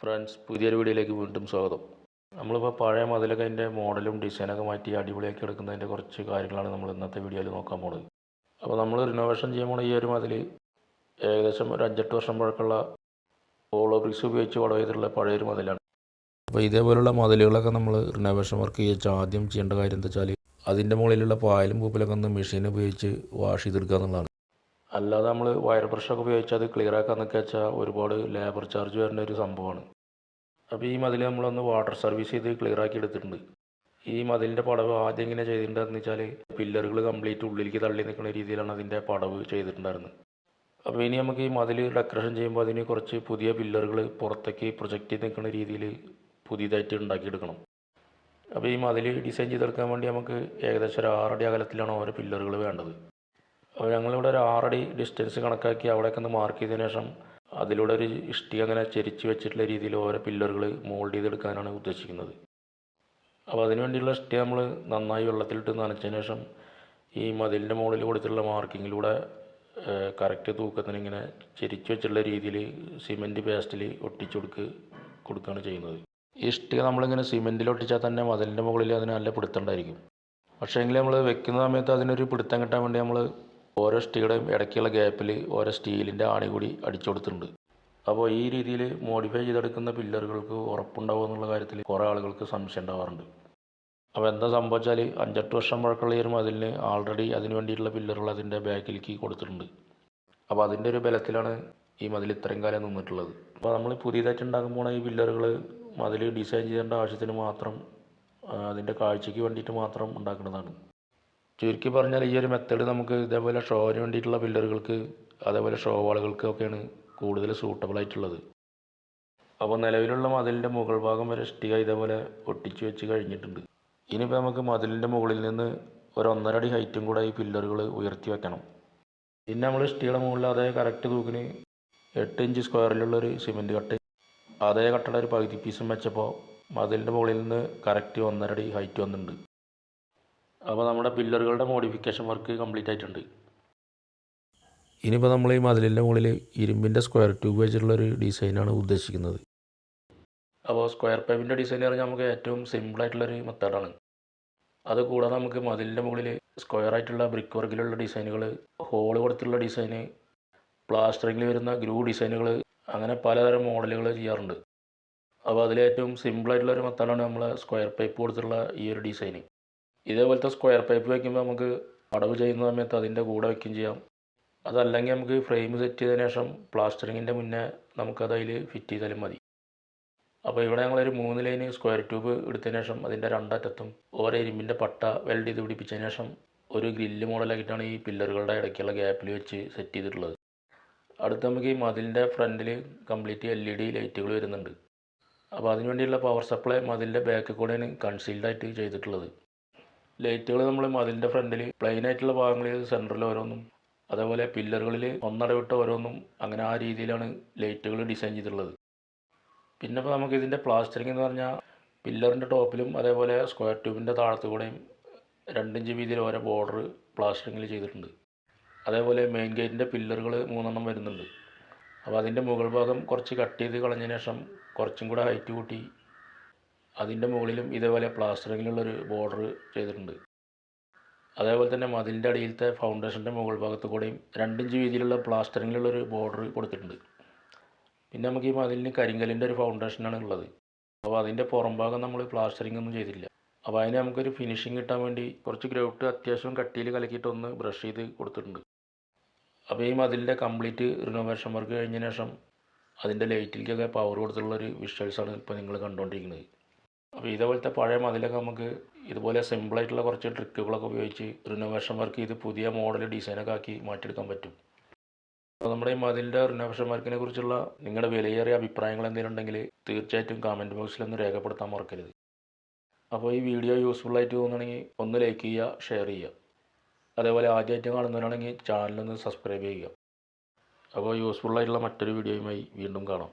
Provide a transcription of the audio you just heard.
Friends പുതിയൊരു വീഡിയോയിലേക്ക് വീണ്ടും സ്വാഗതം. നമ്മളിപ്പോൾ പഴയ മതിലൊക്കെ അതിന്റെ മോഡലും ഡിസൈനൊക്കെ മാറ്റി അടിപൊളിയാക്കി എടുക്കുന്നതിന്റെ കുറച്ച് കാര്യങ്ങളാണ് നമ്മൾ ഇന്നത്തെ വീഡിയോയിൽ നോക്കാൻ പോകുന്നത് അപ്പോൾ നമ്മൾ റിനോവേഷൻ ചെയ്യുമ്പോൾ ഈ ഒരു മതിൽ ഏകദേശം ഒരു അഞ്ചെട്ട് വർഷം പഴക്കമുള്ള ഓളോ ബ്രിക്സ് ഉപയോഗിച്ച് വളവ് ചെയ്തിട്ടുള്ള പഴയൊരു മതിലാണ്. അപ്പോൾ ഇതേപോലുള്ള മതിലുകളൊക്കെ നമ്മൾ റിനോവേഷൻ വർക്ക് ചെയ്യിച്ച് ആദ്യം ചെയ്യേണ്ട കാര്യം എന്താ വെച്ചാൽ അതിന്റെ മുകളിലുള്ള പായലും പൂപ്പലൊക്കെ ഒന്ന് മെഷീൻ ഉപയോഗിച്ച് വാഷ് ചെയ്തെടുക്കുക എന്നുള്ളതാണ്. അല്ലാതെ നമ്മൾ വയർ ബ്രഷൊക്കെ ഉപയോഗിച്ച് അത് ക്ലിയർ ആക്കാന്നൊക്കെ വെച്ചാൽ ഒരുപാട് ലേബർ ചാർജ് വരുന്ന ഒരു സംഭവമാണ്. അപ്പോൾ ഈ മതിൽ നമ്മളൊന്ന് വാട്ടർ സർവീസ് ചെയ്ത് ക്ലിയർ ആക്കി എടുത്തിട്ടുണ്ട്. ഈ മതിലിന്റെ പടവ് ആദ്യം എങ്ങനെ ചെയ്തിട്ടുണ്ടെന്ന് വെച്ചാൽ പില്ലറുകൾ കംപ്ലീറ്റ് ഉള്ളിലേക്ക് തള്ളി നിൽക്കുന്ന രീതിയിലാണ് അതിന്റെ പടവ് ചെയ്തിട്ടുണ്ടായിരുന്നത്. അപ്പോൾ ഇനി നമുക്ക് ഈ മതിൽ ഡെക്കറേഷൻ ചെയ്യുമ്പോൾ അതിന് കുറച്ച് പുതിയ പില്ലറുകൾ പുറത്തേക്ക് പ്രൊജക്റ്റ് ചെയ്ത് നിൽക്കുന്ന രീതിയിൽ പുതിയതായിട്ട് ഉണ്ടാക്കിയെടുക്കണം. അപ്പോൾ ഈ മതിൽ ഡിസൈൻ ചെയ്തെടുക്കാൻ വേണ്ടി നമുക്ക് ഏകദേശം ഒരു ആറടി അകലത്തിലാണ് ഓരോ പില്ലറുകൾ വേണ്ടത്. അപ്പോൾ ഞങ്ങളിവിടെ ഒരു ആറടി ഡിസ്റ്റൻസ് കണക്കാക്കി അവിടെയൊക്കെ ഒന്ന് മാർക്ക് ചെയ്തതിന് ശേഷം അതിലൂടെ ഒരു ഇഷ്ടിക അങ്ങനെ ചെരിച്ച് വെച്ചിട്ടുള്ള രീതിയിൽ ഓരോ പില്ലറുകൾ മോൾഡ് ചെയ്തെടുക്കാനാണ് ഉദ്ദേശിക്കുന്നത്. അപ്പോൾ അതിന് വേണ്ടിയുള്ള ഇഷ്ടിക നമ്മൾ നന്നായി വെള്ളത്തിലിട്ട് നനച്ചതിന് ശേഷം ഈ മതിലിന്റെ മുകളിൽ കൊടുത്തിട്ടുള്ള മാർക്കിങ്ങിലൂടെ കറക്റ്റ് തൂക്കത്തിന് ഇങ്ങനെ ചെരിച്ച് വെച്ചിട്ടുള്ള രീതിയിൽ സിമെന്റ് പേസ്റ്റിൽ ഒട്ടിച്ചു കൊടുക്ക് കൊടുക്കുകയാണ് ചെയ്യുന്നത്. ഈ ഇഷ്ടിക നമ്മളിങ്ങനെ സിമെന്റിൽ ഒട്ടിച്ചാൽ തന്നെ മതിലിന്റെ മുകളിൽ അതിനെ നല്ല പിടുത്തമുണ്ടായിരിക്കും പക്ഷേ എങ്കിൽ നമ്മൾ വെക്കുന്ന സമയത്ത് അതിനൊരു പിടുത്തം കിട്ടാൻ വേണ്ടി നമ്മൾ ഓരോ ഇഷ്ടികയുടെയും ഇടയ്ക്കുള്ള ഗ്യാപ്പിൽ ഓരോ സ്റ്റീലിന്റെ ആണി കൂടി അടിച്ചു കൊടുത്തിട്ടുണ്ട്. അപ്പോൾ ഈ രീതിയിൽ മോഡിഫൈ ചെയ്തെടുക്കുന്ന പില്ലറുകൾക്ക് ഉറപ്പുണ്ടാവും എന്നുള്ള കാര്യത്തിൽ കുറേ ആളുകൾക്ക് സംശയം ഉണ്ടാവാറുണ്ട്. അപ്പോൾ എന്താ സംഭവിച്ചാൽ അഞ്ചെട്ട് വർഷം പഴക്കമുള്ള ഒരു മതിലിന് ആൾറെഡി അതിന് വേണ്ടിയിട്ടുള്ള പില്ലറുകൾ അതിന്റെ ബാക്കിലേക്ക് കൊടുത്തിട്ടുണ്ട്. അപ്പോൾ അതിന്റെ ഒരു ബലത്തിലാണ് ഈ മതിൽ ഇത്രയും കാലം നിന്നിട്ടുള്ളത്. അപ്പോൾ നമ്മൾ പുതിയതായിട്ട് ഉണ്ടാക്കുമ്പോൾ ഈ പില്ലറുകൾ മതിൽ ഡിസൈൻ ചെയ്യേണ്ട ആവശ്യത്തിന് മാത്രം അതിന്റെ കാഴ്ചയ്ക്ക് വേണ്ടിയിട്ട് മാത്രം ഉണ്ടാക്കുന്നതാണ്. ചുരുക്കി പറഞ്ഞാൽ ഈ ഒരു മെത്തേഡ് നമുക്ക് ഇതേപോലെ ഷോവിന് വേണ്ടിയിട്ടുള്ള പില്ലറുകൾക്ക് അതേപോലെ ഷോ വാളുകൾക്കൊക്കെയാണ് കൂടുതൽ സൂട്ടബിൾ ആയിട്ടുള്ളത്. അപ്പോൾ നിലവിലുള്ള മതിലിന്റെ മുകൾ ഭാഗം വരെ ഇഷ്ടിക ഇതേപോലെ ഒട്ടിച്ചു വെച്ച് കഴിഞ്ഞിട്ടുണ്ട്. ഇനിയിപ്പോൾ നമുക്ക് മതിലിന്റെ മുകളിൽ നിന്ന് ഒരു ഒന്നര അടി ഹൈറ്റും കൂടെ ഈ പില്ലറുകൾ ഉയർത്തി വെക്കണം. പിന്നെ നമ്മൾ ഇഷ്ടികയുടെ മുകളിൽ അതേ കറക്റ്റ് തൂക്കിന് എട്ട് ഇഞ്ച് സ്ക്വയറിലുള്ളൊരു സിമെന്റ് കട്ട് അതേ കട്ടയുടെ ഒരു പകുതി പീസും വെച്ചപ്പോൾ മതിലിന്റെ മുകളിൽ നിന്ന് കറക്റ്റ് ഒന്നര അടി ഹൈറ്റ് വന്നിട്ടുണ്ട്. അപ്പോൾ നമ്മുടെ പില്ലറുകളുടെ മോഡിഫിക്കേഷൻ വർക്ക് കംപ്ലീറ്റ് ആയിട്ടുണ്ട്. ഇനിയിപ്പോൾ നമ്മൾ ഈ മതിലിന്റെ മുകളിൽ ഇരുമ്പിന്റെ സ്ക്വയർ ട്യൂബ് വെച്ചിട്ടുള്ളൊരു ഡിസൈനാണ് ഉദ്ദേശിക്കുന്നത്. അപ്പോൾ സ്ക്വയർ പൈപ്പിന്റെ ഡിസൈൻ പറഞ്ഞാൽ നമുക്ക് ഏറ്റവും സിമ്പിളായിട്ടുള്ളൊരു മെത്തേഡാണ്. അത് കൂടാതെ നമുക്ക് മതിലിന്റെ മുകളിൽ സ്ക്വയർ ആയിട്ടുള്ള ബ്രിക്ക് വർക്കിലുള്ള ഡിസൈനുകൾ ഹോൾ കൊടുത്തുള്ള ഡിസൈന് പ്ലാസ്റ്ററിങ്ങിൽ വരുന്ന ഗ്രൂ ഡിസൈനുകൾ അങ്ങനെ പലതരം മോഡലുകൾ ചെയ്യാറുണ്ട്. അപ്പോൾ അതിലേറ്റവും സിമ്പിളായിട്ടുള്ള ഒരു മെത്തേഡാണ് നമ്മൾ സ്ക്വയർ പൈപ്പ് കൊടുത്തുള്ള ഈ ഒരു ഡിസൈന് ഇതേപോലത്തെ സ്ക്വയർ പൈപ്പ് വയ്ക്കുമ്പോൾ നമുക്ക് അടവ് ചെയ്യുന്ന സമയത്ത് അതിന്റെ കൂടെ വയ്ക്കുകയും ചെയ്യാം. അതല്ലെങ്കിൽ നമുക്ക് ഫ്രെയിം സെറ്റ് ചെയ്തതിന് ശേഷം പ്ലാസ്റ്ററിങ്ങിന്റെ മുന്നേ നമുക്കത് അതിൽ ഫിറ്റ് ചെയ്താലും മതി. അപ്പോൾ ഇവിടെ ഞങ്ങളൊരു മൂന്ന് ലൈന് സ്ക്വയർ ട്യൂബ് എടുത്തതിന് ശേഷം അതിന്റെ രണ്ടറ്റത്തും ഓരോ ഇരുമ്പിന്റെ പട്ട വെൽഡ് ചെയ്ത് പിടിപ്പിച്ചതിന് ശേഷം ഒരു ഗ്രില്ല് മോഡലാക്കിയിട്ടാണ് ഈ പില്ലറുകളുടെ ഇടയ്ക്കുള്ള ഗ്യാപ്പിൽ വെച്ച് സെറ്റ് ചെയ്തിട്ടുള്ളത്. അടുത്ത് നമുക്ക് ഈ മതിലിന്റെ ഫ്രണ്ടിൽ കംപ്ലീറ്റ് എൽ ഇ ഡി ലൈറ്റുകൾ വരുന്നുണ്ട്. അപ്പോൾ അതിനുവേണ്ടിയുള്ള പവർ സപ്ലൈ മതിലിന്റെ ബാക്കിൽ കൂടെയാണ് കൺസീൽഡായിട്ട് ചെയ്തിട്ടുള്ളത്. ലൈറ്റുകൾ നമ്മൾ മതിലിന്റെ ഫ്രണ്ടിൽ പ്ലെയിൻ ആയിട്ടുള്ള ഭാഗങ്ങളിൽ സെന്ററിൽ ഓരോന്നും അതേപോലെ പില്ലറുകളിൽ ഒന്നടവിട്ട് ഓരോന്നും അങ്ങനെ ആ രീതിയിലാണ് ലൈറ്റുകൾ ഡിസൈൻ ചെയ്തിട്ടുള്ളത്. പിന്നെ ഇപ്പോൾ നമുക്ക് ഇതിന്റെ പ്ലാസ്റ്ററിംഗ് എന്ന് പറഞ്ഞാൽ പില്ലറിന്റെ ടോപ്പിലും അതേപോലെ സ്ക്വയർ ട്യൂബിന്റെ താഴത്തു കൂടെയും രണ്ടിഞ്ച് വീതിയിൽ ഓരോ ബോർഡർ പ്ലാസ്റ്ററിങ്ങിൽ ചെയ്തിട്ടുണ്ട്. അതേപോലെ മെയിൻ ഗേറ്റിന്റെ പില്ലറുകൾ മൂന്നെണ്ണം വരുന്നുണ്ട്. അപ്പോൾ അതിന്റെ മുകൾ ഭാഗം കുറച്ച് കട്ട് ചെയ്ത് കളഞ്ഞതിന് ശേഷം കുറച്ചും കൂടെ ഹൈറ്റ് കൂട്ടി അതിന്റെ മുകളിലും ഇതേപോലെ പ്ലാസ്റ്ററിങ്ങിലുള്ളൊരു ബോർഡർ ചെയ്തിട്ടുണ്ട്. അതേപോലെ തന്നെ മതിലിന്റെ അടിയിലത്തെ ഫൗണ്ടേഷന്റെ മുകൾ ഭാഗത്ത് കൂടെയും രണ്ടിഞ്ച് വീതിയിലുള്ള പ്ലാസ്റ്ററിങ്ങിലുള്ളൊരു ബോർഡർ കൊടുത്തിട്ടുണ്ട്. പിന്നെ നമുക്ക് ഈ മതിലിന് കരിങ്കലിന്റെ ഒരു ഫൗണ്ടേഷനാണ് ഉള്ളത്. അപ്പോൾ അതിന്റെ പുറം ഭാഗം നമ്മൾ പ്ലാസ്റ്ററിംഗ് ഒന്നും ചെയ്തില്ല. അപ്പോൾ അതിന് നമുക്കൊരു ഫിനിഷിങ് കിട്ടാൻ വേണ്ടി കുറച്ച് ഗ്രൗട്ട് അത്യാവശ്യം കട്ടിയിൽ കലക്കിയിട്ട് ഒന്ന് ബ്രഷ് ചെയ്ത് കൊടുത്തിട്ടുണ്ട്. അപ്പോൾ ഈ മതിലിന്റെ കംപ്ലീറ്റ് റിനോവേഷൻ വർക്ക് കഴിഞ്ഞ ശേഷം അതിന്റെ ലൈറ്റിലേക്കൊക്കെ പവർ കൊടുത്തുള്ളൊരു വിഷ്വൽസാണ് ഇപ്പോൾ നിങ്ങൾ കണ്ടുകൊണ്ടിരിക്കുന്നത്. അപ്പോൾ ഇതേപോലത്തെ പഴയ മതിലൊക്കെ നമുക്ക് ഇതുപോലെ സിമ്പിളായിട്ടുള്ള കുറച്ച് ട്രിക്കുകളൊക്കെ ഉപയോഗിച്ച് റിനോവേഷൻ വർക്ക് ചെയ്ത് പുതിയ മോഡൽ ഡിസൈനൊക്കെ ആക്കി മാറ്റിയെടുക്കാൻ പറ്റും. അപ്പോൾ നമ്മുടെ ഈ മതിലിന്റെ റിനോവേഷൻ വർക്കിനെ കുറിച്ചുള്ള നിങ്ങളുടെ വിലയേറിയ അഭിപ്രായങ്ങൾ എന്തെങ്കിലും ഉണ്ടെങ്കിൽ തീർച്ചയായിട്ടും കമന്റ് ബോക്സിൽ ഒന്ന് രേഖപ്പെടുത്താൻ മറക്കരുത്. അപ്പോൾ ഈ വീഡിയോ യൂസ്ഫുൾ ആയിട്ട് തോന്നുകയാണെങ്കിൽ ഒന്ന് ലൈക്ക് ചെയ്യുക ഷെയർ ചെയ്യുക. അതേപോലെ ആദ്യമായിട്ട് കാണുന്നവരാണെങ്കിൽ ചാനലൊന്ന് സബ്സ്ക്രൈബ് ചെയ്യുക. അപ്പോൾ യൂസ്ഫുൾ ആയിട്ടുള്ള മറ്റൊരു വീഡിയോയുമായി വീണ്ടും കാണാം.